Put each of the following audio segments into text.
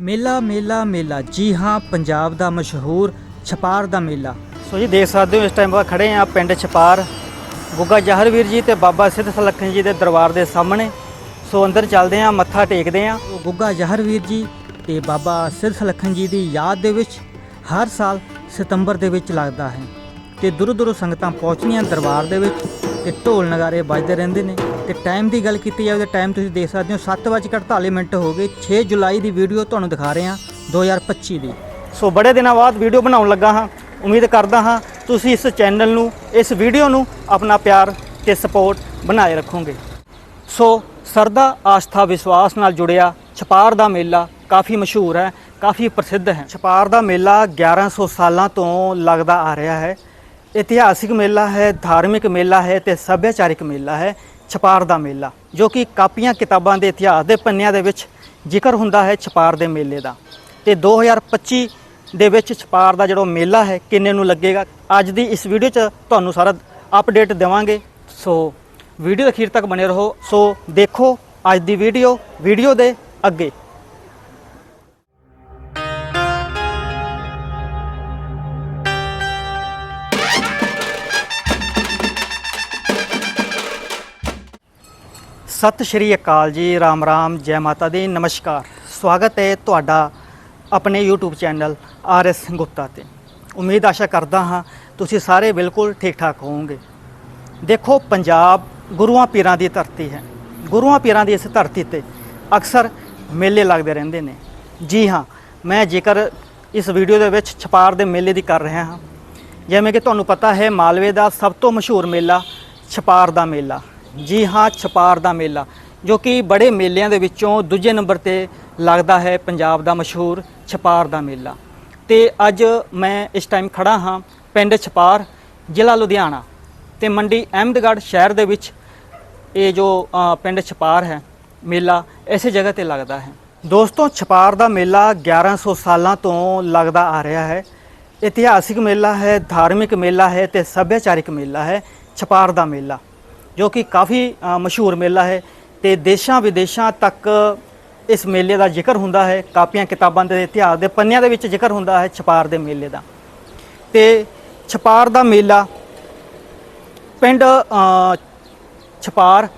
ਮੇਲਾ ਮੇਲਾ ਮੇਲਾ। ਜੀ ਹਾਂ ਪੰਜਾਬ ਦਾ ਮਸ਼ਹੂਰ ਛਪਾਰ ਦਾ ਮੇਲਾ। ਸੋ ਜੀ ਦੇਖ ਸਕਦੇ ਹੋ ਇਸ ਟਾਈਮ ਆਪਾਂ ਖੜੇ ਆ ਪਿੰਡ ਛਪਾਰ। ਗੁੱਗਾ ਜਹਰਵੀਰ ਜੀ ਤੇ ਬਾਬਾ ਸਿੱਧ ਸਲੱਖਣ ਜੀ ਦੇ ਦਰਬਾਰ ਦੇ ਸਾਹਮਣੇ। ਸੋ ਅੰਦਰ ਚੱਲਦੇ ਆ ਮੱਥਾ ਟੇਕਦੇ ਆ ਗੁੱਗਾ ਜਹਰਵੀਰ ਜੀ ਤੇ ਬਾਬਾ ਸਿਰ ਸਲੱਖਣ ਜੀ ਦੀ ਯਾਦ ਦੇ ਵਿੱਚ ਹਰ ਸਾਲ ਸਤੰਬਰ ਦੇ ਵਿੱਚ ਲੱਗਦਾ ਹੈ। ਤੇ ਦੂਰੋਂ ਦੂਰੋਂ ਸੰਗਤਾਂ ਪਹੁੰਚਦੀਆਂ ਦਰਬਾਰ ਦੇ ਵਿੱਚ ਤੇ ਢੋਲ ਨਗਾਰੇ ਵੱਜਦੇ ਰਹਿੰਦੇ ਨੇ। ਤੇ ਟਾਈਮ ਦੀ ਗੱਲ ਕੀਤੀ ਜਾਵੇ ਤਾਂ ਟਾਈਮ ਤੁਸੀਂ ਦੇਖ ਸਕਦੇ ਹੋ 7:48 ਮਿੰਟ ਹੋ ਗਏ 6 ਜੁਲਾਈ ਦੀ ਵੀਡੀਓ ਤੁਹਾਨੂੰ ਦਿਖਾ ਰਹੇ ਹਾਂ 2025 ਦੀ। ਸੋ ਬੜੇ ਦਿਨਾਂ ਬਾਅਦ ਵੀਡੀਓ ਬਣਾਉਣ ਲੱਗਾ ਹਾਂ, ਉਮੀਦ ਕਰਦਾ ਹਾਂ ਤੁਸੀਂ ਇਸ ਚੈਨਲ ਨੂੰ, ਇਸ ਵੀਡੀਓ ਨੂੰ ਆਪਣਾ ਪਿਆਰ ਤੇ ਸਪੋਰਟ ਬਣਾਏ ਰੱਖੋਗੇ। ਸੋ ਸਰਦਾ ਆਸਥਾ ਵਿਸ਼ਵਾਸ ਨਾਲ ਜੁੜਿਆ ਛਪਾਰ ਦਾ ਮੇਲਾ ਕਾਫੀ ਮਸ਼ਹੂਰ ਹੈ, ਕਾਫੀ ਪ੍ਰਸਿੱਧ ਹੈ। ਛਪਾਰ ਦਾ ਮੇਲਾ 1100 ਸਾਲਾਂ ਤੋਂ ਲੱਗਦਾ ਆ ਰਿਹਾ ਹੈ। ਇਤਿਹਾਸਿਕ ਮੇਲਾ ਹੈ, ਧਾਰਮਿਕ ਮੇਲਾ ਹੈ ਤੇ ਸੱਭਿਆਚਾਰਿਕ ਮੇਲਾ ਹੈ। ਛਪਾਰ ਦਾ ਮੇਲਾ, ਜੋ ਕਿ ਕਾਪੀਆਂ ਕਿਤਾਬਾਂ ਦੇ ਇਤਿਹਾਸ ਦੇ ਪੰਨਿਆਂ ਦੇ ਵਿੱਚ ਜ਼ਿਕਰ ਹੁੰਦਾ ਹੈ ਛਪਾਰ ਦੇ ਮੇਲੇ ਦਾ। ਤੇ 2025 ਦੇ ਵਿੱਚ ਛਪਾਰ ਦਾ ਜਿਹੜਾ ਮੇਲਾ ਹੈ, ਕਿੰਨੇ ਨੂੰ ਲੱਗੇਗਾ? ਅੱਜ ਦੀ ਇਸ ਵੀਡੀਓ 'ਚ ਤੁਹਾਨੂੰ ਸਾਰਾ ਅਪਡੇਟ ਦੇਵਾਂਗੇ। ਸੋ ਵੀਡੀਓ ਅਖੀਰ ਤੱਕ ਬਣੇ ਰਹੋ। ਸੋ ਦੇਖੋ ਅੱਜ ਦੀ ਵੀਡੀਓ ਵੀਡੀਓ ਦੇ ਅੱਗੇ। ਸਤਿ ਸ਼੍ਰੀ ਅਕਾਲ ਜੀ, ਰਾਮ ਰਾਮ, ਜੈ ਮਾਤਾ ਦੀ। ਨਮਸਕਾਰ। ਸਵਾਗਤ ਹੈ ਤੁਹਾਡਾ ਆਪਣੇ YouTube channel R S Gupta ਤੇ। ਉਮੀਦ ਆਸ਼ਾ ਕਰਦਾ ਹਾਂ ਤੁਸੀਂ ਸਾਰੇ ਬਿਲਕੁਲ ਠੀਕ ਠਾਕ ਹੋਵੋਗੇ। ਦੇਖੋ, ਪੰਜਾਬ ਗੁਰੂਆਂ ਪੀਰਾਂ ਦੀ ਧਰਤੀ ਹੈ। ਗੁਰੂਆਂ ਪੀਰਾਂ ਦੀ ਇਸ ਧਰਤੀ ਤੇ ਅਕਸਰ ਮੇਲੇ ਲੱਗਦੇ ਰਹਿੰਦੇ ਨੇ। ਜੀ ਹਾਂ, ਮੈਂ ਜੇਕਰ ਇਸ ਵੀਡੀਓ ਦੇ ਵਿੱਚ ਛਪਾਰ ਦੇ ਮੇਲੇ ਦੀ ਕਰ ਰਿਹਾ ਹਾਂ। ਜਿਵੇਂ ਕਿ ਤੁਹਾਨੂੰ ਪਤਾ ਹੈ, ਮਾਲਵੇ ਦਾ ਸਭ ਤੋਂ ਮਸ਼ਹੂਰ ਮੇਲਾ ਛਪਾਰ ਦਾ ਮੇਲਾ। ਜੀ ਹਾਂ, ਛਪਾਰ ਦਾ ਮੇਲਾ, ਜੋ ਕਿ ਬੜੇ ਮੇਲਿਆਂ ਦੇ ਵਿੱਚੋਂ ਦੂਜੇ ਨੰਬਰ ਤੇ ਲੱਗਦਾ ਹੈ ਪੰਜਾਬ ਦਾ ਮਸ਼ਹੂਰ ਛਪਾਰ ਦਾ ਮੇਲਾ। ਤੇ ਅੱਜ ਮੈਂ ਇਸ ਟਾਈਮ ਖੜਾ ਹਾਂ ਪਿੰਡ ਛਪਾਰ, ਜ਼ਿਲ੍ਹਾ ਲੁਧਿਆਣਾ ਤੇ ਮੰਡੀ ਅਹਿਮਦਗੜ੍ਹ ਸ਼ਹਿਰ ਦੇ ਵਿੱਚ ਇਹ ਜੋ ਪਿੰਡ ਛਪਾਰ ਹੈ, ਮੇਲਾ ਇਸੇ ਜਗ੍ਹਾ ਤੇ ਲੱਗਦਾ ਹੈ। ਦੋਸਤੋ, ਛਪਾਰ ਦਾ ਮੇਲਾ 1100 ਸਾਲਾਂ ਤੋਂ ਲੱਗਦਾ ਆ ਰਿਹਾ ਹੈ। ਇਤਿਹਾਸਿਕ ਮੇਲਾ ਹੈ, ਧਾਰਮਿਕ ਮੇਲਾ ਹੈ ਤੇ ਸੱਭਿਆਚਾਰਿਕ ਮੇਲਾ ਹੈ, ਛਪਾਰ ਦਾ ਮੇਲਾ। ਜੋ ਕਿ ਕਾਫੀ ਮਸ਼ਹੂਰ ਮੇਲਾ ਹੈ ਤੇ ਦੇਸ਼ਾਂ ਵਿਦੇਸ਼ਾਂ ਤੱਕ ਇਸ ਮੇਲੇ ਦਾ ਜ਼ਿਕਰ ਹੁੰਦਾ ਹੈ। ਕਾਪੀਆਂ ਕਿਤਾਬਾਂ ਦੇ ਇਤਿਹਾਸ ਦੇ ਪੰਨਿਆਂ ਦੇ ਵਿੱਚ ਜ਼ਿਕਰ ਹੁੰਦਾ ਹੈ ਛਪਾਰ ਦੇ ਮੇਲੇ ਦਾ। ਤੇ ਛਪਾਰ ਦਾ ਮੇਲਾ ਪਿੰਡ ਛਪਾਰ,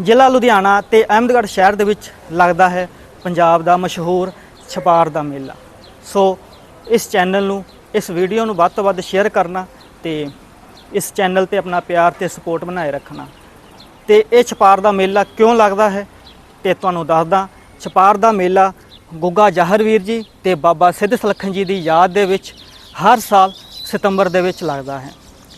ਜ਼ਿਲ੍ਹਾ ਲੁਧਿਆਣਾ ਤੇ ਅਹਿਮਦਗੜ੍ਹ ਸ਼ਹਿਰ ਦੇ ਵਿੱਚ ਲੱਗਦਾ ਹੈ। ਪੰਜਾਬ ਦਾ ਮਸ਼ਹੂਰ ਛਪਾਰ ਦਾ ਮੇਲਾ। ਸੋ ਇਸ ਚੈਨਲ ਨੂੰ, ਇਸ ਵੀਡੀਓ ਨੂੰ ਵੱਧ ਤੋਂ ਵੱਧ ਸ਼ੇਅਰ ਕਰਨਾ ਤੇ ਇਸ ਚੈਨਲ ਤੇ ਆਪਣਾ ਪਿਆਰ ਤੇ ਸਪੋਰਟ ਬਣਾਏ ਰੱਖਣਾ। ਤੇ ਇਹ ਛਪਾਰ ਦਾ ਮੇਲਾ ਕਿਉਂ ਲੱਗਦਾ ਹੈ? ਤੇ ਤੁਹਾਨੂੰ ਦੱਸਦਾ, ਛਪਾਰ ਦਾ ਮੇਲਾ ਗੁੱਗਾ ਜ਼ਾਹਰਵੀਰ ਜੀ ਤੇ ਬਾਬਾ ਸਿੱਧ ਸਲੱਖਣ ਜੀ ਦੀ ਯਾਦ ਦੇ ਵਿੱਚ ਹਰ ਸਾਲ ਸਤੰਬਰ ਦੇ ਵਿੱਚ ਲੱਗਦਾ ਹੈ।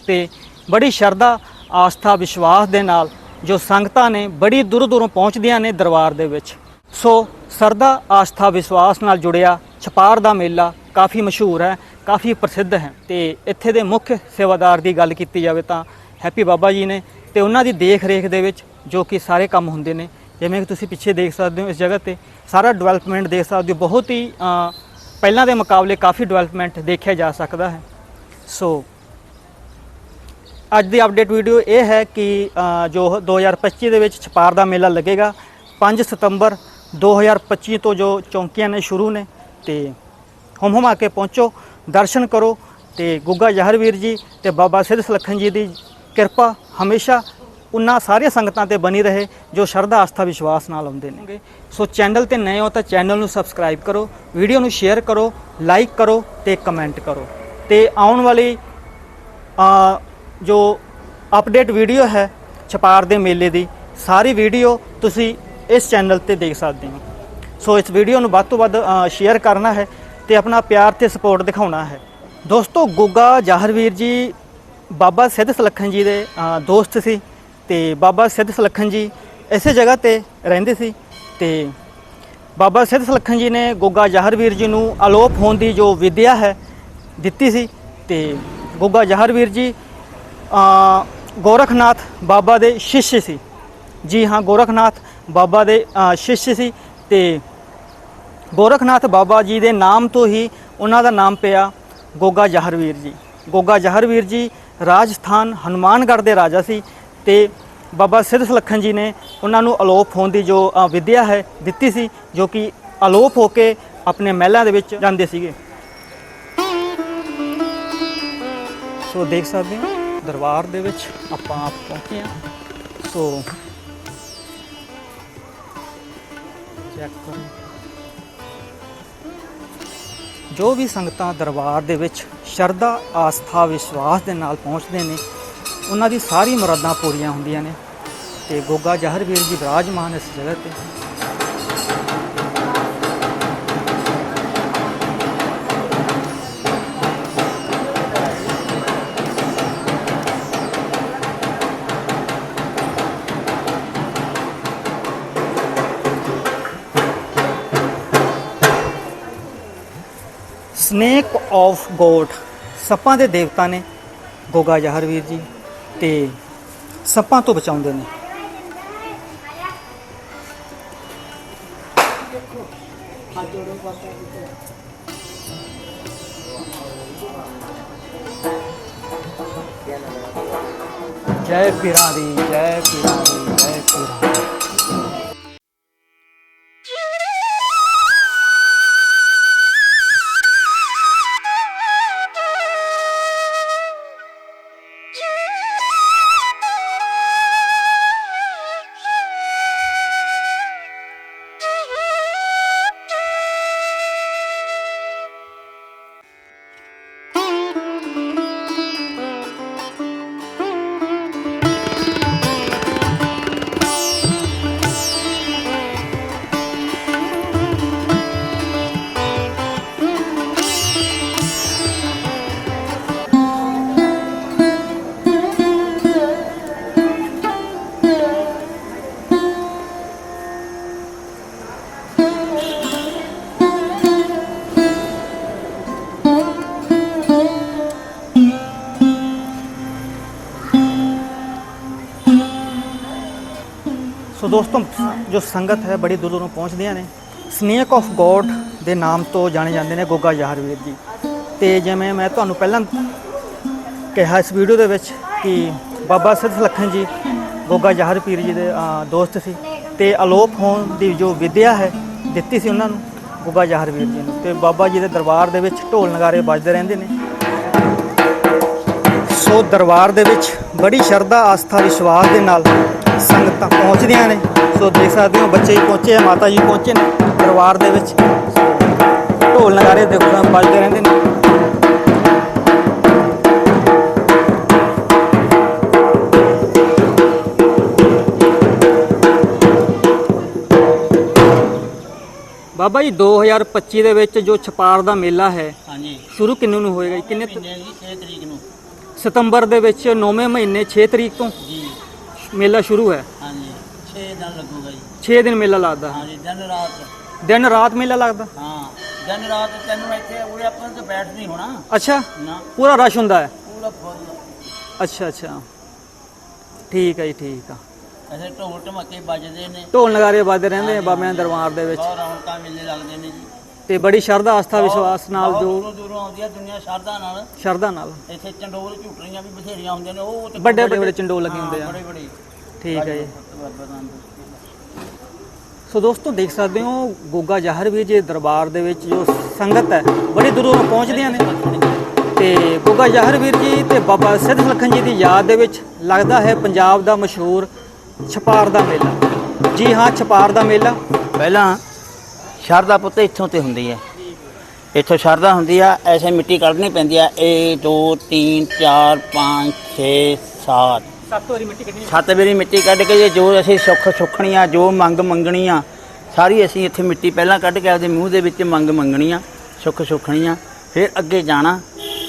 ਤੇ ਬੜੀ ਸ਼ਰਧਾ, ਆਸਥਾ, ਵਿਸ਼ਵਾਸ ਦੇ ਨਾਲ ਜੋ ਸੰਗਤਾਂ ਨੇ ਬੜੀ ਦੂਰੋਂ ਦੂਰੋਂ ਪਹੁੰਚਦੀਆਂ ਨੇ ਦਰਬਾਰ ਦੇ ਵਿੱਚ। ਸੋ ਸਰਦਾ ਆਸਥਾ, ਵਿਸ਼ਵਾਸ ਨਾਲ ਜੁੜਿਆ ਛਪਾਰ ਦਾ ਮੇਲਾ ਕਾਫੀ ਮਸ਼ਹੂਰ ਹੈ, ਕਾਫੀ ਪ੍ਰਸਿੱਧ ਹੈ। ਤੇ ਇੱਥੇ ਦੇ ਮੁੱਖ ਸੇਵਾਦਾਰ ਦੀ ਗੱਲ ਕੀਤੀ ਜਾਵੇ ਤਾਂ ਹੈਪੀ ਬਾਬਾ ਜੀ ਨੇ ਤੇ ਉਹਨਾਂ ਦੀ ਦੇਖ ਰੇਖ ਦੇ ਵਿੱਚ ਜੋ ਕਿ ਸਾਰੇ ਕੰਮ ਹੁੰਦੇ ਨੇ ਜਿਵੇਂ ਕਿ ਤੁਸੀਂ ਪਿੱਛੇ ਦੇਖ ਸਕਦੇ ਹੋ ਇਸ ਜਗ੍ਹਾ ਤੇ ਸਾਰਾ ਡਿਵੈਲਪਮੈਂਟ ਦੇਖ ਸਕਦੇ ਹੋ ਬਹੁਤ ਹੀ ਪਹਿਲਾਂ ਦੇ ਮੁਕਾਬਲੇ ਕਾਫੀ ਡਿਵੈਲਪਮੈਂਟ ਦੇਖਿਆ ਜਾ ਸਕਦਾ ਹੈ। ਸੋ ਅੱਜ ਦੀ ਅਪਡੇਟ ਵੀਡੀਓ ਇਹ ਹੈ ਕਿ ਅ, ਜੋ 2025 ਦੇ ਵਿੱਚ ਛਪਾਰ ਦਾ ਮੇਲਾ ਲੱਗੇਗਾ 5 ਸਤੰਬਰ 2025 ਤੋਂ ਜੋ ਚੌਂਕੀਆਂ ਨੇ ਸ਼ੁਰੂ ਨੇ ਤੇ ਹਮ ਹਮ ਆ ਕੇ ਪਹੁੰਚੋ ਦਰਸ਼ਨ ਕਰੋ ਤੇ ਗੁੱਗਾ ਜਹਰਵੀਰ ਜੀ ਤੇ ਬਾਬਾ ਸਿੱਧ ਸਲੱਖਣ ਜੀ ਦੀ ਕਿਰਪਾ ਹਮੇਸ਼ਾ ਉਹਨਾਂ ਸਾਰੀਆਂ ਸੰਗਤਾਂ ਤੇ ਬਣੀ ਰਹੇ ਜੋ ਸ਼ਰਧਾ, ਆਸਥਾ, ਵਿਸ਼ਵਾਸ ਨਾਲ ਆਉਂਦੇ ਨੇ। ਸੋ ਚੈਨਲ ਤੇ ਨਏ ਹੋ ਤਾਂ ਚੈਨਲ ਨੂੰ ਸਬਸਕ੍ਰਾਈਬ ਕਰੋ, ਵੀਡੀਓ ਨੂੰ ਸ਼ੇਅਰ ਕਰੋ, ਲਾਈਕ ਕਰੋ ਤੇ ਕਮੈਂਟ ਕਰੋ। ਤੇ ਆਉਣ ਵਾਲੀ ਜੋ ਅਪਡੇਟ ਵੀਡੀਓ ਹੈ ਛਪਾਰ ਦੇ ਮੇਲੇ ਦੀ, ਸਾਰੀ ਵੀਡੀਓ ਤੁਸੀਂ ਇਸ ਚੈਨਲ ਤੇ ਦੇਖ ਸਕਦੇ ਹੋ। ਸੋ ਇਸ ਵੀਡੀਓ ਨੂੰ ਵੱਧ ਤੋਂ ਵੱਧ ਸ਼ੇਅਰ ਕਰਨਾ ਹੈ ਤੇ ਆਪਣਾ ਪਿਆਰ ਤੇ ਸਪੋਰਟ ਦਿਖਾਉਣਾ ਹੈ। ਦੋਸਤੋ, ਗੋਗਾ ਜਾਹਰਵੀਰ ਜੀ ਬਾਬਾ ਸਿੱਧ ਸਲੱਖਣ ਜੀ ਦੇ ਦੋਸਤ ਸੀ ਤੇ ਬਾਬਾ ਸਿੱਧ ਸਲੱਖਣ ਜੀ ਇਸੇ ਜਗ੍ਹਾ ਤੇ ਰਹਿੰਦੇ ਸੀ ਤੇ ਬਾਬਾ ਸਿੱਧ ਸਲੱਖਣ ਜੀ ਨੇ ਗੋਗਾ ਜਹਰਵੀਰ ਜੀ ਨੂੰ ਅਲੋਪ ਹੋਣ ਦੀ ਜੋ ਵਿਦਿਆ ਹੈ ਦਿੱਤੀ ਸੀ ਤੇ ਗੋਗਾ ਜਹਰਵੀਰ ਜੀ ਆ ਗੋਰਖਨਾਥ ਬਾਬਾ ਦੇ ਸ਼ਿਸ਼ ਸੀ। ਜੀ ਹਾਂ, ਗੋਰਖਨਾਥ ਬਾਬਾ ਦੇ ਸ਼ਿਸ਼ ਸੀ ਤੇ ਗੋਰਖਨਾਥ ਬਾਬਾ ਜੀ ਦੇ ਨਾਮ ਤੋਂ ਹੀ ਉਹਨਾਂ ਦਾ ਨਾਮ ਪਿਆ ਗੋਗਾ ਜਹਰਵੀਰ ਜੀ। ਗੋਗਾ ਜਹਰਵੀਰ ਜੀ ਰਾਜਸਥਾਨ ਹਨੂਮਾਨਗੜ੍ਹ ਦੇ ਰਾਜਾ ਸੀ ਤੇ ਬਾਬਾ ਸਿੱਧ ਸੁਲੱਖਣ ਜੀ ਨੇ ਉਹਨਾਂ ਨੂੰ ਅਲੋਪ ਹੋਣ ਦੀ ਜੋ ਅ, ਵਿਦਿਆ ਹੈ ਦਿੱਤੀ ਸੀ ਜੋ ਕਿ ਅਲੋਪ ਹੋ ਕੇ ਆਪਣੇ ਮਹਿਲਾਂ ਦੇ ਵਿੱਚ ਜਾਂਦੇ ਸੀਗੇ। ਸੋ ਦੇਖ ਸਕਦੇ ਹੋ ਦਰਬਾਰ ਦੇ ਵਿੱਚ ਆਪਾਂ ਆਪ ਪਹੁੰਚੇ ਹਾਂ। ਸੋ ਚੈੱਕ ਕਰੋ। ਜੋ ਵੀ ਸੰਗਤਾਂ ਦਰਬਾਰ ਦੇ ਵਿੱਚ ਸ਼ਰਧਾ, ਆਸਥਾ, ਵਿਸ਼ਵਾਸ ਦੇ ਨਾਲ ਪਹੁੰਚਦੇ ਨੇ, ਉਹਨਾਂ ਦੀ ਸਾਰੀ ਮੁਰਾਦਾਂ ਪੂਰੀਆਂ ਹੁੰਦੀਆਂ ਨੇ। ਤੇ ਗੋਗਾ ਜਹਰਵੀਰ ਜੀ ਵਿਰਾਜਮਾਨ ਇਸ ਜਗ੍ਹਾ ਤੇ। ਆਫ ਗੋਡ ਸੱਪਾਂ ਦੇ ਦੇਵਤਾ ਨੇ, ਗੋਗਾ ਜਹਰਵੀਰ ਜੀ, ਤੇ ਸੱਪਾਂ ਤੋਂ ਬਚਾਉਂਦੇ ਨੇ। ਜੈ ਪੀਰਾਂ ਦੀ ਜੈ ਪੀਰਾਂ ਦੀ ਦੋਸਤੋ, ਜੋ ਸੰਗਤ ਹੈ, ਬੜੀ ਦੂਰ ਦੂਰੋਂ ਪਹੁੰਚਦੀਆਂ ਨੇ। ਸਨੇਕ ਆਫ ਗੋਡ ਦੇ ਨਾਮ ਤੋਂ ਜਾਣੇ ਜਾਂਦੇ ਨੇ ਗੋਗਾ ਯਾਰ ਜੀ। ਤੇ ਜਿਵੇਂ ਮੈਂ ਤੁਹਾਨੂੰ ਪਹਿਲਾਂ ਕਿਹਾ ਇਸ ਵੀਡੀਓ ਦੇ ਵਿੱਚ ਕਿ ਬਾਬਾ ਸਿੱਧ ਲਖਨ ਜੀ, ਗੋਗਾ ਯਾਰ ਪੀਰ ਜੀ ਦੇ ਦੋਸਤ ਸੀ। ਤੇ ਅਲੋਪ ਹੋਣ ਦੀ ਜੋ ਵਿਦਿਆ ਹੈ, ਦਿੱਤੀ ਸੀ ਉਹਨਾਂ ਨੂੰ ਗੋਗਾ ਯਾਰ ਵੀਰ ਜੀ ਨੂੰ। ਤੇ ਬਾਬਾ ਜੀ ਦੇ ਦਰਬਾਰ ਦੇ ਵਿੱਚ ਢੋਲ ਨਗਾਰੇ ਵੱਜਦੇ ਰਹਿੰਦੇ ਨੇ। ਸੋ ਦਰਬਾਰ ਦੇ ਵਿੱਚ ਬੜੀ ਸ਼ਰਧਾ, ਆਸਥਾ, ਵਿਸ਼ਵਾਸ ਦੇ ਨਾਲ ਸੰਗਤਾਂ ਪਹੁੰਚਦੀਆਂ ਨੇ। ਸੋ ਦੇਖ ਸਕਦੇ ਹੋ ਬੱਚੇ ਹੀ ਪਹੁੰਚੇ ਆ ਮਾਤਾ ਜੀ ਪਹੁੰਚੇ ਨੇ ਦਰਬਾਰ ਦੇ ਵਿੱਚ। ਢੋਲ ਨਗਾਰੇ ਦੇਖੋ ਵੱਜਦੇ ਰਹਿੰਦੇ ਨੇ। ਬਾਬਾ ਜੀ 2025 ਦੇ ਵਿੱਚ ਜੋ ਛਪਾਰ ਦਾ ਮੇਲਾ ਹੈ ਹਾਂਜੀ। ਸ਼ੁਰੂ ਕਿੰਨੇ ਨੂੰ ਹੋਏਗਾ ਜੀ? ਕਿੰਨੇ ਮਹੀਨੇ ਦੀ 6 ਤਰੀਕ ਨੂੰ। ਸਤੰਬਰ ਦੇ ਵਿੱਚ 9ਵੇਂ ਮਹੀਨੇ 6 ਤਰੀਕ ਤੋਂ? ਜੀ। ਮੇਲਾ ਸ਼ੁਰੂ ਹੈ। ਹਾਂਜੀ 6 ਦਿਨ ਲੱਗੂਗਾ ਜੀ। 6 ਦਿਨ ਮੇਲਾ ਲੱਗਦਾ। ਹਾਂਜੀ ਦਿਨ ਰਾਤ। ਦਿਨ ਰਾਤ ਮੇਲਾ ਲੱਗਦਾ? ਹਾਂ ਦਿਨ ਰਾਤ ਤੈਨੂੰ ਇੱਥੇ ਉਰੇ ਆਪਾਂ ਨੂੰ ਤਾਂ ਬੈਠ ਨਹੀਂ ਹੋਣਾ। ਅੱਛਾ ਨਾ। ਪੂਰਾ ਰਸ਼ ਹੁੰਦਾ ਹੈ? ਪੂਰਾ ਫੁੱਲ ਅੱਛਾ ਅੱਛਾ। ਠੀਕ ਹੈ ਜੀ ਠੀਕ ਆ। ਐਸੇ ਢੋਲ ਢਮੱਕੇ ਵੱਜਦੇ ਨੇ। ਢੋਲ ਨਗਾਰੇ ਵੱਜਦੇ ਰਹਿੰਦੇ ਆ ਬਾਬਿਆਂ ਦੇ ਦਰਬਾਰ ਦੇ ਵਿੱਚ। ਬਹੁਤ ਰੌਣਕਾਂ ਮੇਲੇ ਲੱਗਦੇ ਨੇ ਜੀ। ਤੇ ਬੜੀ ਸ਼ਰਧਾ ਆਸਥਾ ਵਿਸ਼ਵਾਸ ਨਾਲ ਬਹੁਤ ਜੋ ਦੂਰੋਂ ਦੂਰੋਂ ਆਉਂਦੀ ਆ ਦੁਨੀਆ ਸ਼ਰਧਾ ਨਾਲ। ਸ਼ਰਧਾ ਨਾਲ। ਇੱਥੇ ਚੰਡੋਲ ਝੂਟਰੀਆਂ ਵੀ ਬਥੇਰੀਆਂ ਹੁੰਦੀਆਂ ਨੇ ਉਹ ਤੇ ਵੱਡੇ ਵੱਡੇ ਚੰਡੋਲ ਲੱਗੇ ਹੁੰਦੇ ਆ। ਬੜੇ ਬੜੇ। ਠੀਕ ਹੈ ਜੀ। ਸੋ ਦੋਸਤੋ ਦੇਖ ਸਕਦੇ ਹੋ ਗੋਗਾ ਜ਼ਾਹਰ ਵੀਰ ਜੀ ਦਰਬਾਰ ਦੇ ਵਿੱਚ ਜੋ ਸੰਗਤ ਹੈ ਬੜੀ ਦੂਰੋਂ ਪਹੁੰਚਦੀਆਂ ਨੇ। ਤੇ ਗੋਗਾ ਜ਼ਾਹਰ ਵੀਰ ਜੀ ਤੇ ਬਾਬਾ ਸਿੱਧ ਲਖਨ ਜੀ ਦੀ ਯਾਦ ਦੇ ਵਿੱਚ ਲੱਗਦਾ ਹੈ ਪੰਜਾਬ ਦਾ ਮਸ਼ਹੂਰ ਛਪਾਰ ਦਾ ਮੇਲਾ। ਜੀ ਹਾਂ ਛਪਾਰ ਦਾ ਮੇਲਾ। ਪਹਿਲਾਂ ਸ਼ਰਦਾ ਪੁੱਤ ਇੱਥੋਂ ਤੇ ਹੁੰਦੀ ਹੈ। ਇੱਥੋਂ ਸ਼ਰਦਾ ਹੁੰਦੀ ਆ ਐਸੇ ਮਿੱਟੀ ਕੱਢਣੀ ਪੈਂਦੀ ਆ। 1 2 3 4 5 6 7 ਸੱਤ ਵਾਰੀ ਮਿੱਟੀ ਕੱਢਣੀ ਸੱਤ ਵਾਰੀ ਮਿੱਟੀ ਕੱਢ ਕੇ ਜੇ ਜੋ ਅਸੀਂ ਸੁੱਖ ਸੁੱਖਣੀ ਆ ਜੋ ਮੰਗ ਮੰਗਣੀ ਆ ਸਾਰੀ ਅਸੀਂ ਇੱਥੇ ਮਿੱਟੀ ਪਹਿਲਾਂ ਕੱਢ ਕੇ ਆਪਦੇ ਮੂੰਹ ਦੇ ਵਿੱਚ ਮੰਗ ਮੰਗਣੀ ਆ ਸੁੱਖ ਸੁੱਖਣੀ ਆ ਫਿਰ ਅੱਗੇ ਜਾਣਾ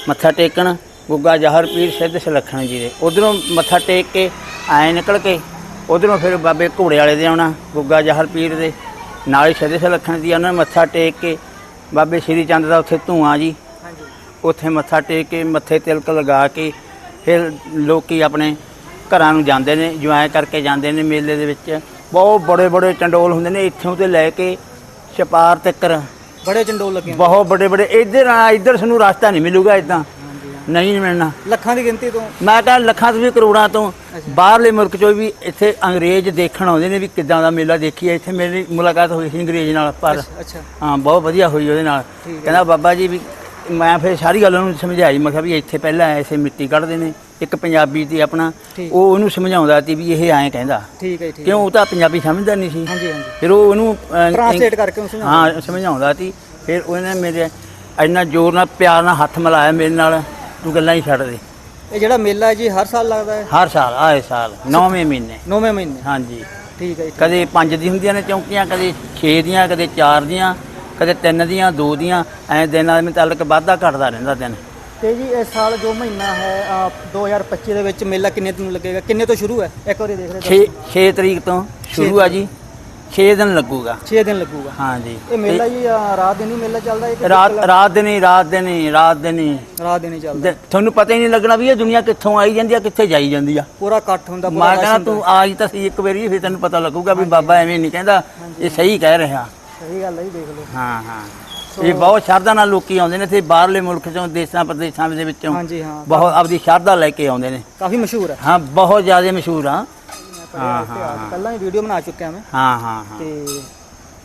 ਮੱਥਾ ਟੇਕਣ ਗੁੱਗਾ ਜਹਰ ਪੀਰ ਸਿੱਧ ਸੁਲੱਖਣ ਜੀ ਦੇ। ਉਧਰੋਂ ਮੱਥਾ ਟੇਕ ਕੇ ਐ ਨਿਕਲ ਕੇ ਉਧਰੋਂ ਫਿਰ ਬਾਬੇ ਘੋੜੇ ਵਾਲੇ ਦੇ ਆਉਣਾ ਗੁੱਗਾ ਜਹਰ ਪੀਰ ਦੇ। ਨਾਲ ਸਿੱਧ ਸੁਲੱਖਣ ਜੀ ਉਹਨਾਂ ਨੇ ਮੱਥਾ ਟੇਕ ਕੇ ਬਾਬੇ ਸ਼੍ਰੀ ਚੰਦ ਦਾ ਉੱਥੇ ਧੂਆਂ ਜੀ। ਹਾਂਜੀ। ਉੱਥੇ ਮੱਥਾ ਟੇਕ ਕੇ ਮੱਥੇ ਤਿਲਕ ਲਗਾ ਕੇ ਫਿਰ ਲੋਕੀ ਆਪਣੇ ਘਰਾਂ ਨੂੰ ਜਾਂਦੇ ਨੇ ਜੁਆਇ ਕਰਕੇ ਜਾਂਦੇ ਨੇ ਮੇਲੇ ਦੇ ਵਿੱਚ। ਬਹੁਤ ਬੜੇ ਬੜੇ ਚੰਡੋਲ ਹੁੰਦੇ ਨੇ ਇੱਥੋਂ ਤੇ ਲੈ ਕੇ ਛਪਾਰ ਤੱਕਰ ਬੜੇ ਚੰਡੋਲ ਲੱਗੇ। ਬਹੁਤ ਬੜੇ ਬੜੇ ਇੱਧਰ ਆ ਇੱਧਰ ਸਾਨੂੰ ਰਸਤਾ ਨਹੀਂ ਮਿਲੂਗਾ ਇਦਾਂ ਨਹੀਂ ਮਿਲਣਾ। ਲੱਖਾਂ ਦੀ ਗਿਣਤੀ ਤੋਂ? ਮੈਂ ਤਾਂ ਲੱਖਾਂ ਤੋਂ ਵੀ ਕਰੋੜਾਂ ਤੋਂ। ਬਾਹਰਲੇ ਮੁਲਕ ਚੋਂ ਵੀ ਇੱਥੇ ਅੰਗਰੇਜ਼ ਦੇਖਣ ਆਉਂਦੇ ਨੇ ਵੀ ਕਿੱਦਾਂ ਦਾ ਮੇਲਾ ਦੇਖੀਏ। ਇੱਥੇ ਮੇਰੀ ਮੁਲਾਕਾਤ ਹੋਈ ਸੀ ਅੰਗਰੇਜ਼ ਨਾਲ ਪਰ ਅੱਛਾ ਹਾਂ ਬਹੁਤ ਵਧੀਆ ਹੋਈ ਉਹਦੇ ਨਾਲ। ਕਹਿੰਦਾ ਬਾਬਾ ਜੀ ਵੀ ਮੈਂ ਫਿਰ ਸਾਰੀ ਗੱਲ ਉਹਨੂੰ ਸਮਝਾਈ। ਮੈਂ ਕਿਹਾ ਵੀ ਇੱਥੇ ਪਹਿਲਾਂ ਐਸੇ ਮਿੱਟੀ ਕੱਢਦੇ ਨੇ ਇੱਕ ਪੰਜਾਬੀ ਤੇ ਆਪਣਾ। ਉਹ ਉਹਨੂੰ ਸਮਝਾਉਂਦਾ ਸੀ ਵੀ ਇਹ ਐਂ ਕਹਿੰਦਾ। ਠੀਕ ਹੈ ਜੀ, ਠੀਕ ਕਿਉਂ? ਉਹ ਤਾਂ ਪੰਜਾਬੀ ਸਮਝਦਾ ਨਹੀਂ ਸੀ। ਹਾਂਜੀ ਹਾਂਜੀ। ਫਿਰ ਉਹ ਉਹਨੂੰ ਟ੍ਰਾਂਸਲੇਟ ਕਰਕੇ ਉਹਨੂੰ ਸਮਝਾਉਂਦਾ। ਹਾਂ ਸਮਝਾਉਂਦਾ ਸੀ। ਫਿਰ ਉਹਨੇ ਮੇਰੇ ਇੰਨਾ ਜ਼ੋਰ ਨਾਲ ਪਿਆਰ ਨਾਲ ਹੱਥ ਮਿਲਾਇਆ ਮੇਰੇ ਨਾਲ। ਤੂੰ ਗੱਲਾਂ ਹੀ ਛੱਡ ਦੇ। ਇਹ ਜਿਹੜਾ ਮੇਲਾ ਹੈ ਜੀ ਹਰ ਸਾਲ ਲੱਗਦਾ ਹੈ? ਹਰ ਸਾਲ ਆਏ ਸਾਲ 9ਵੇਂ ਮਹੀਨੇ। ਨੌਵੇਂ ਮਹੀਨੇ। ਹਾਂਜੀ। ਠੀਕ ਹੈ ਜੀ ਕਦੇ 5 ਦੀ ਹੁੰਦੀਆਂ ਨੇ ਚੌਂਕੀਆਂ ਕਦੇ 6 ਦੀਆਂ ਕਦੇ 4 ਦੀਆਂ ਕਦੇ 3 ਦੀਆਂ 2 ਦੀਆਂ ਐ ਦਿਨਾਂ ਦੇ ਮੁਤਾਲਕ ਵਾਧਾ ਘਟਦਾ ਰਹਿੰਦਾ ਦਿਨ। ਤੇ ਜੀ ਇਸ ਸਾਲ ਜੋ ਮਹੀਨਾ ਹੈ ਅ, 2025 ਦੇ ਵਿੱਚ ਮੇਲਾ ਕਿੰਨੇ ਦਿਨ ਲੱਗੇਗਾ? ਕਿੰਨੇ ਤੋਂ ਸ਼ੁਰੂ ਹੈ? ਇੱਕ ਵਾਰੀ ਦੇਖ ਰਹੇ 6 6 ਤਰੀਕ ਤੋਂ ਸ਼ੁਰੂ ਆ ਜੀ। 6 ਦਿਨ ਲੱਗੂਗਾ। 6 ਦਿਨ ਲੱਗੂਗਾ। ਹਾਂਜੀ। ਇਹ ਮੇਲਾ ਜੀ ਅ, ਰਾਤ ਦਿਨ ਹੀ ਮੇਲਾ ਚੱਲਦਾ ਹੈ ਕਿ ਰਾਤ ਰਾਤ ਦਿਨ ਹੀ ਰਾਤ ਦਿਨ ਹੀ ਰਾਤ ਦਿਨ ਹੀ ਰਾਤ ਦਿਨ ਹੀ ਚੱਲਦਾ। ਤੁਹਾਨੂੰ ਪਤਾ ਹੀ ਨਹੀਂ ਲੱਗਣਾ ਵੀ ਇਹ ਦੁਨੀਆ ਕਿੱਥੋਂ ਆਈ ਜਾਂਦੀ ਆ ਕਿੱਥੇ ਜਾਈ ਜਾਂਦੀ ਆ। ਪੂਰਾ ਇਕੱਠ ਹੁੰਦਾ ਪੂਰਾ ਮੈਂ ਰਸ਼ ਕਹਿੰਦਾ ਹੁੰਦਾ। ਤੂੰ ਆਈ ਤਾਂ ਸੀ ਇੱਕ ਵਾਰੀ ਫਿਰ ਤੈਨੂੰ ਪਤਾ ਲੱਗੂਗਾ ਵੀ ਬਾਬਾ ਐਵੇਂ ਨਹੀਂ ਕਹਿੰਦਾ ਇਹ ਸਹੀ ਕਹਿ ਰਿਹਾ। ਸਹੀ ਗੱਲ ਹੈ ਜੀ ਦੇਖ ਲਓ। ਹਾਂ ਹਾਂ। ਇਹ ਬਹੁਤ ਸ਼ਰਧਾ ਨਾਲ ਲੋਕੀ ਆਉਂਦੇ ਨੇ ਤੇ ਬਾਹਰਲੇ ਮੁਲਕ ਚੋਂ ਦੇਸ਼ਾਂ ਪ੍ਰਦੇਸ਼ਾਂ ਦੇ ਵਿੱਚੋਂ। ਹਾਂਜੀ ਹਾਂ। ਬਹੁਤ ਆਪਦੀ ਸ਼ਰਧਾ ਲੈ ਕੇ ਆਉਂਦੇ ਨੇ। ਕਾਫੀ ਮਸ਼ਹੂਰ ਹੈ। ਹਾਂ ਬਹੁਤ ਜ਼ਿਆਦਾ ਮਸ਼ਹੂਰ ਆ। ਹਾਂ ਹਾਂ ਪਹਿਲਾਂ ਹੀ ਵੀਡੀਓ ਬਣਾ ਚੁੱਕਿਆ ਮੈਂ। ਹਾਂ ਹਾਂ ਹਾਂ। ਤੇ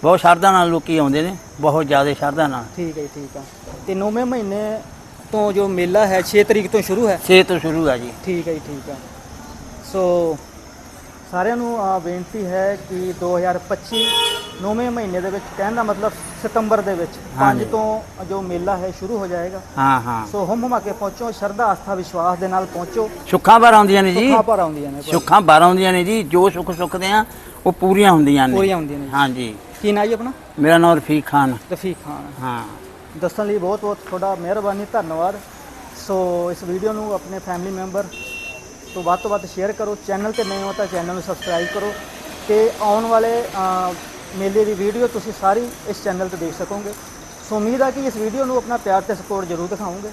ਬਹੁਤ ਸ਼ਰਧਾ ਨਾਲ ਲੋਕੀ ਆਉਂਦੇ ਨੇ ਬਹੁਤ ਜ਼ਿਆਦਾ ਸ਼ਰਧਾ ਨਾਲ। ਠੀਕ ਹੈ ਜੀ, ਠੀਕ ਆ। ਤੇ ਨੌਵੇਂ ਮਹੀਨੇ ਤੋਂ ਜੋ ਮੇਲਾ ਹੈ 6 ਤਰੀਕ ਤੋਂ ਸ਼ੁਰੂ ਹੈ। ਛੇ ਤੋਂ ਸ਼ੁਰੂ ਆ ਜੀ। ਠੀਕ ਹੈ ਜੀ ਠੀਕ ਆ। ਸੋ ਸਾਰਿਆਂ ਨੂੰ ਆ ਬੇਨਤੀ ਹੈ ਕਿ 2025 ਨੌਵੇਂ ਮਹੀਨੇ ਦੇ ਵਿੱਚ ਕਹਿਣ ਦਾ ਮਤਲਬ ਸਤੰਬਰ ਦੇ ਵਿੱਚ। 5 ਹਾਂਜੀ। ਤੋਂ ਜੋ ਮੇਲਾ ਹੈ ਸ਼ੁਰੂ ਹੋ ਜਾਏਗਾ। ਹਾਂ ਹਾਂ। ਸੋ ਹਮ ਹਮਾ ਕੇ ਪਹੁੰਚੋ ਸ਼ਰਧਾ ਆਸਥਾ ਵਿਸ਼ਵਾਸ ਦੇ ਨਾਲ ਪਹੁੰਚੋ। ਸੁੱਖਾਂ ਬਾਰ ਆਉਂਦੀਆਂ ਨੇ ਜੀ। ਸੁੱਖਾਂ ਪਰ ਆਉਂਦੀਆਂ ਨੇ ਸੁੱਖਾਂ ਬਾਰ ਆਉਂਦੀਆਂ ਨੇ ਜੀ। ਜੋ ਸੁੱਖ ਸੁੱਖਦੇ ਆ ਉਹ ਪੂਰੀਆਂ ਹੁੰਦੀਆਂ ਨੇ। ਪੂਰੀਆਂ ਹੁੰਦੀਆਂ ਨੇ ਹਾਂਜੀ। ਕੀ ਨਾਂ ਜੀ ਆਪਣਾ? ਮੇਰਾ ਨਾਮ ਰਫੀਕ ਖਾਨ। ਰਫੀਕ ਖਾਨ। ਹਾਂ। ਦੱਸਣ ਲਈ ਬਹੁਤ ਬਹੁਤ ਤੁਹਾਡਾ ਮਿਹਰਬਾਨੀ ਧੰਨਵਾਦ। ਸੋ ਇਸ ਵੀਡੀਓ ਨੂੰ ਆਪਣੇ ਫੈਮਿਲੀ ਮੈਂਬਰ ਤੋਂ ਵੱਧ ਤੋਂ ਵੱਧ ਸ਼ੇਅਰ ਕਰੋ। ਚੈਨਲ ਤੇ ਨਵੇਂ ਹੋ ਤਾਂ ਚੈਨਲ ਨੂੰ ਸਬਸਕ੍ਰਾਈਬ ਕਰੋ। ਤੇ ਆਉਣ ਵਾਲੇ ਅ, ਮੇਲੇ ਦੀ ਵੀਡੀਓ ਤੁਸੀਂ ਸਾਰੀ ਇਸ ਚੈਨਲ ਤੇ ਦੇਖ ਸਕੋਗੇ। ਸੋ ਉਮੀਦ ਆ ਕਿ ਇਸ ਵੀਡੀਓ ਨੂੰ ਆਪਣਾ ਪਿਆਰ ਤੇ ਸਪੋਰਟ ਜ਼ਰੂਰ ਦਿਖਾਓਗੇ।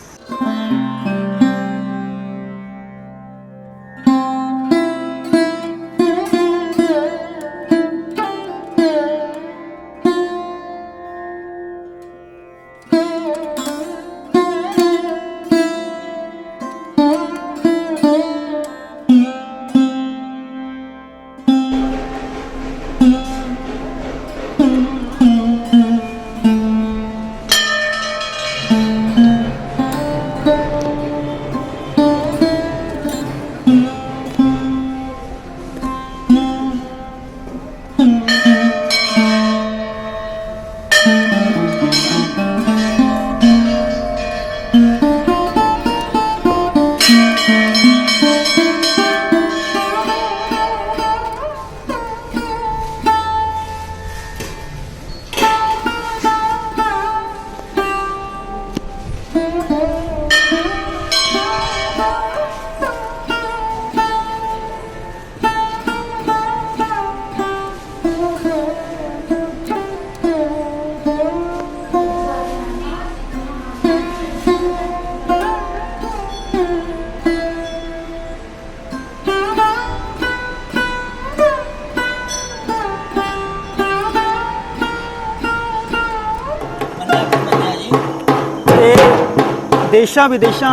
ਦੇਸ਼ਾਂ ਵਿਦੇਸ਼ਾਂ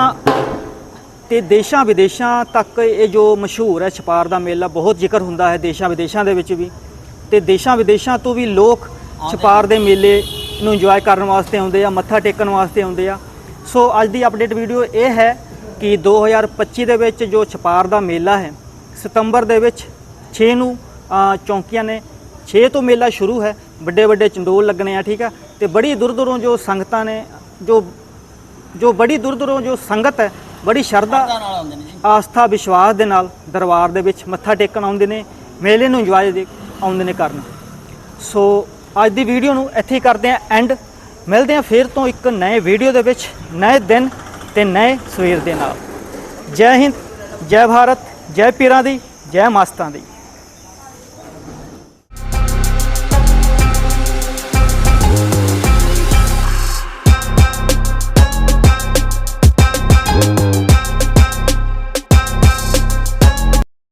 ਤੇ ਦੇਸ਼ਾਂ ਵਿਦੇਸ਼ਾਂ ਤੱਕ ਇਹ ਜੋ ਮਸ਼ਹੂਰ ਹੈ ਛਪਾਰ ਦਾ ਮੇਲਾ ਬਹੁਤ ਜ਼ਿਕਰ ਹੁੰਦਾ ਹੈ ਦੇਸ਼ਾਂ ਵਿਦੇਸ਼ਾਂ ਦੇ ਵਿੱਚ ਵੀ ਤੇ ਦੇਸ਼ਾਂ ਵਿਦੇਸ਼ਾਂ ਤੋਂ ਵੀ ਲੋਕ ਛਪਾਰ ਦੇ ਮੇਲੇ ਨੂੰ ਇੰਜੋਏ ਕਰਨ ਵਾਸਤੇ ਆਉਂਦੇ ਆ ਮੱਥਾ ਟੇਕਣ ਵਾਸਤੇ ਆਉਂਦੇ ਆ। ਸੋ ਅੱਜ ਦੀ ਅਪਡੇਟ ਵੀਡੀਓ ਇਹ ਹੈ ਕਿ 2025 ਦੇ ਵਿੱਚ ਜੋ ਛਪਾਰ ਦਾ ਮੇਲਾ ਹੈ ਸਤੰਬਰ ਦੇ ਵਿੱਚ 6 ਨੂੰ ਚੌਂਕੀਆਂ ਨੇ 6 ਤੋਂ ਮੇਲਾ ਸ਼ੁਰੂ ਹੈ। ਵੱਡੇ ਵੱਡੇ ਚੰਡੋਲ ਲੱਗਣੇ ਆ ਠੀਕ ਆ। ਤੇ ਬੜੀ ਦੂਰ ਦੂਰੋਂ ਜੋ ਸੰਗਤਾਂ ਨੇ ਜੋ ਜੋ ਬੜੀ ਦੂਰ ਦੂਰੋਂ ਜੋ ਸੰਗਤ ਹੈ ਬੜੀ ਸ਼ਰਧਾ ਨਾਲ ਆਉਂਦੇ ਨੇ ਜੀ। ਆਸਥਾ ਵਿਸ਼ਵਾਸ ਦੇ ਨਾਲ ਦਰਬਾਰ ਦੇ ਵਿੱਚ ਮੱਥਾ ਟੇਕਣ ਆਉਂਦੇ ਨੇ ਮੇਲੇ ਨੂੰ ਇੰਜੋਏ ਦੇ ਆਉਂਦੇ ਨੇ ਕਰਨ। ਸੋ ਅੱਜ ਦੀ ਵੀਡੀਓ ਨੂੰ ਇੱਥੇ ਹੀ ਕਰਦੇ ਹਾਂ ਐਂਡ ਮਿਲਦੇ ਹਾਂ ਫੇਰ ਤੋਂ ਇੱਕ ਨਏ ਵੀਡੀਓ ਦੇ ਵਿੱਚ ਨਏ ਦਿਨ ਤੇ ਨਏ ਸਵੇਰ ਦੇ ਨਾਲ। ਜੈ ਹਿੰਦ ਜੈ ਭਾਰਤ ਜੈ ਪੀਰਾਂ ਦੀ ਜੈ ਮਸਤਾਂ ਦੀ।